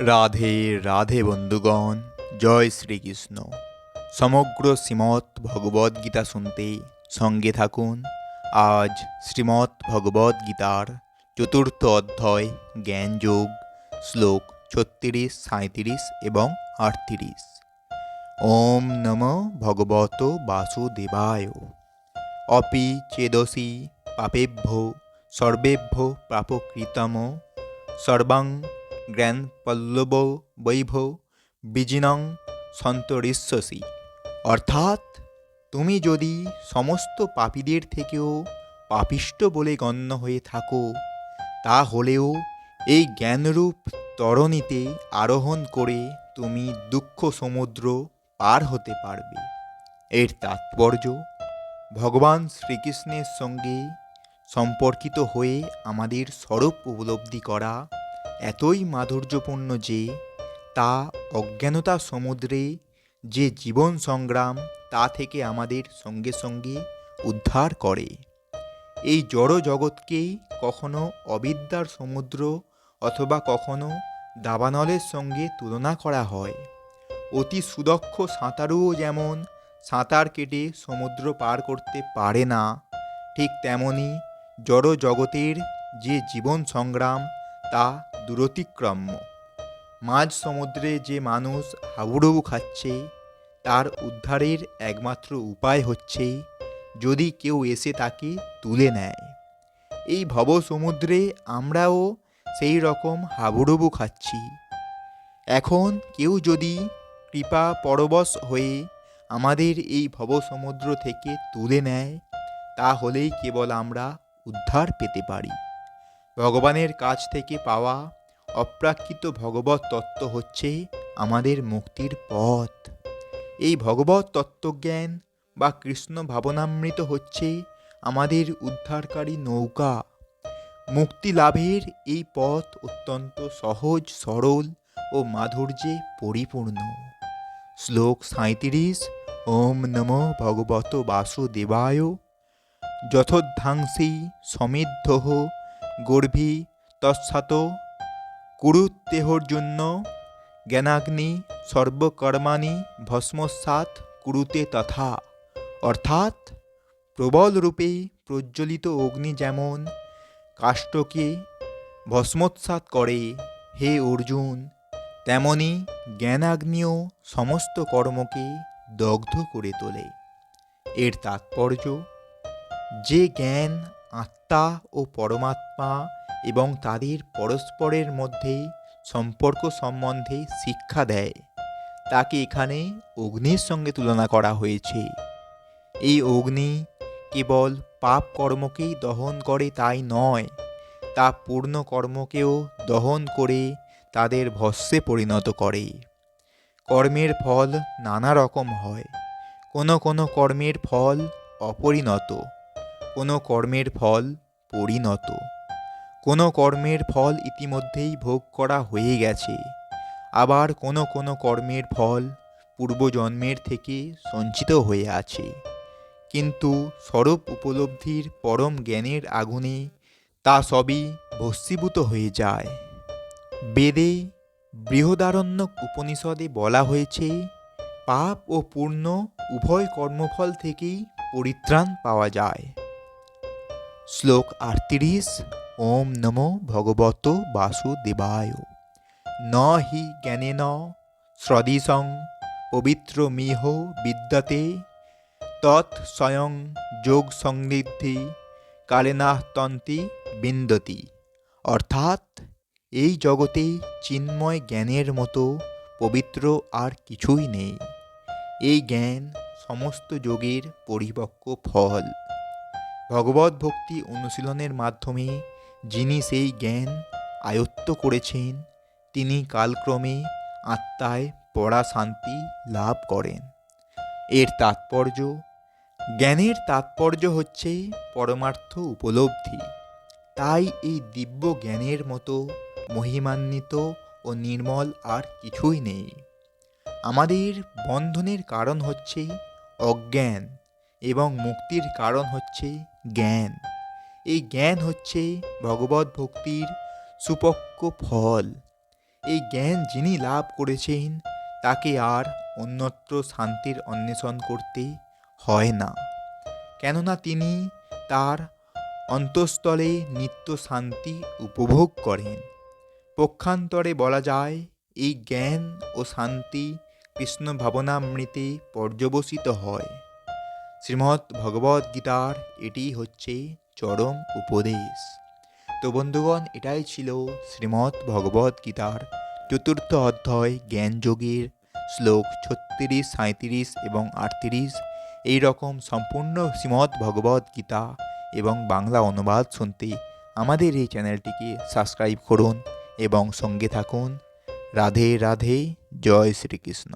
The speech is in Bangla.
রাধে রাধে বন্ধুগণ, জয় শ্রীকৃষ্ণ। সমগ্র শ্রীমৎ ভগবদ্ গীতা শুনতে সঙ্গে থাকুন। আজ শ্রীমৎ ভগবদ্ গীতার চতুর্থ অধ্যায়, জ্ঞানযোগ, শ্লোক ছত্রিশ সাঁত্রিশ এবং আটত্রিশ। ওম নম ভগবত বাসুদেবায়। অপি চেদসি পাপেভ্য, সর্বেভ্য প্রাপকৃতম সর্বাং জ্ঞান পল্লব বৈভব বিজিনং সন্তরিষ্যসি। অর্থাৎ, তুমি যদি সমস্ত পাপীদের থেকেও পাপিষ্ট বলে গণ্য হয়ে থাকো তা হলেও এই জ্ঞানরূপ তরণীতে আরোহণ করে তুমি দুঃখ সমুদ্র পার হতে পারবে। এর তাৎপর্য, ভগবান শ্রীকৃষ্ণের সঙ্গে সম্পর্কিত হয়ে আমাদের স্বরূপ উপলব্ধি করা এতই মাধুর্যপূর্ণ যে তা অজ্ঞানতা সমুদ্রে যে জীবন সংগ্রাম, তা থেকে আমাদের সঙ্গে সঙ্গে উদ্ধার করে। এই জড় জগৎকেই কখনো অবিদ্যার সমুদ্র অথবা কখনো দাবানলের সঙ্গে তুলনা করা হয়। অতি সুদক্ষ সাঁতারুও যেমন সাঁতার কেটে সমুদ্র পার করতে পারে না, ঠিক তেমনি জড় জগতের যে জীবন সংগ্রাম, তা দূরতিক্রম্য। মাঝ সমুদ্রে যে মানুষ হাবুডুবু খাচ্ছে, তার উদ্ধারের একমাত্র উপায় হচ্ছে যদি কেউ এসে তাকে তুলে নেয়। এই ভব সমুদ্রে আমরাও সেই রকম হাবুডুবু খাচ্ছি। এখন কেউ যদি কৃপা পরবশ হয়ে আমাদের এই ভব সমুদ্র থেকে তুলে নেয়, তাহলেই কেবল আমরা উদ্ধার পেতে পারি। ভগবানের কাছ থেকে পাওয়া অপ্রাকৃত ভগবত তত্ত্ব হচ্ছে আমাদের মুক্তির পথ। এই ভগবত তত্ত্বজ্ঞান বা কৃষ্ণ ভাবনামৃত হচ্ছে আমাদের উদ্ধারকারী নৌকা। মুক্তি লাভের এই পথ অত্যন্ত সহজ, সরল ও মাধুর্যে পরিপূর্ণ। শ্লোক সাঁত্রিশ ওম নম ভগবত বাসুদেবায়। যথোদ্ধাংসী সমৃদ্ধ গর্ভী তৎসাত কুরুতেহর জন্য জ্ঞানাগ্নি সর্বকর্মাণি ভস্মসাৎ কুরুতে তথা। অর্থাৎ প্রবল রূপে প্রজ্বলিত অগ্নি যেমন কাষ্টকে ভস্মোৎসাৎ করে, হে অর্জুন, তেমনি জ্ঞানাগ্নিও সমস্ত কর্মকে দগ্ধ করে তোলে। এর তাৎপর্য, যে জ্ঞান আত্মা ও পরমাত্মা এবং তাদের পরস্পরের মধ্যে সম্পর্ক সম্বন্ধে শিক্ষা দেয়। তাকে এখানে অগ্নির সঙ্গে তুলনা করা হয়েছে। এই অগ্নি কেবল পাপ কর্মকেই দহন করে তাই নয়, তা পূর্ণ কর্মকেও দহন করে তাদের ভস্যে পরিণত করে। কর্মের ফল নানা রকম হয়, কোনো কোনো কর্মের ফল অপরিণত। কোনো কর্মের ফল পরিণত। কোনো কর্মের ফল ইতিমধ্যেই ভোগ করা হয়ে গেছে। আবার কোনো কোনো কর্মের ফল পূর্বজন্মের থেকে সঞ্চিত হয়ে আছে। কিন্তু স্বরূপ উপলব্ধির পরম জ্ঞানের আগুনে তা সবই ভস্মীভূত হয়ে যায়। বেদে বৃহদারণ্যক উপনিষদে বলা হয়েছে, পাপ ও পূর্ণ উভয় কর্মফল থেকেই পরিত্রাণ পাওয়া যায়। শ্লোক আটত্রিশ, ওম নমো ভগবত বাসুদেবায়। ন হি জ্ঞানেন সদৃশং পবিত্র মিহ বিদ্যতে, তৎ স্বয়ং যোগ সমৃদ্ধি কালেনাহতন্তি বিন্দতি। অর্থাৎ, এই জগতে চিন্ময় জ্ঞানের মতো পবিত্র আর কিছুই নেই। এই জ্ঞান সমস্ত যোগের পরিপক্ক ফল। ভগবত ভক্তি অনুশীলনের মাধ্যমে যিনি সেই জ্ঞান আয়ত্ত করেছেন, তিনি কালক্রমে আত্মায় পড়া শান্তি লাভ করেন। এর তাৎপর্য, জ্ঞানের তাৎপর্য হচ্ছে পরমার্থ উপলব্ধি। তাই এই দিব্য জ্ঞানের মতো মহিমান্বিত ও নির্মল আর কিছুই নেই। আমাদের বন্ধনের কারণ হচ্ছে অজ্ঞান। এবং মুক্তির কারণ হচ্ছে জ্ঞান। এই জ্ঞান হচ্ছে ভগবত ভক্তির সুপক্ষ ফল। এই জ্ঞান যিনি লাভ করেছেন, তাকে আর অন্যত্র শান্তির অন্বেষণ করতে হয় না। কেননা তিনি তার অন্তঃস্থলে নিত্য শান্তি উপভোগ করেন। পক্ষান্তরে বলা যায়, এই জ্ঞান ও শান্তি কৃষ্ণ ভাবনামৃতে পর্যবসিত হয়। শ্রীমদ্ ভগবদ্ গীতার এটি হচ্ছে চরম উপদেশ। তো বন্ধুগণ, এটাই ছিল শ্রীমদ্ ভগবদ্ গীতার চতুর্থ অধ্যায় জ্ঞানযোগের শ্লোক ছত্রিশ সাঁত্রিশ এবং আটত্রিশ। এই রকম সম্পূর্ণ শ্রীমদ্ ভগবদ্ গীতা এবং বাংলা অনুবাদ শুনতে আমাদের এই চ্যানেলটিকে সাবস্ক্রাইব করুন এবং সঙ্গে থাকুন। রাধে রাধে, জয় শ্রীকৃষ্ণ।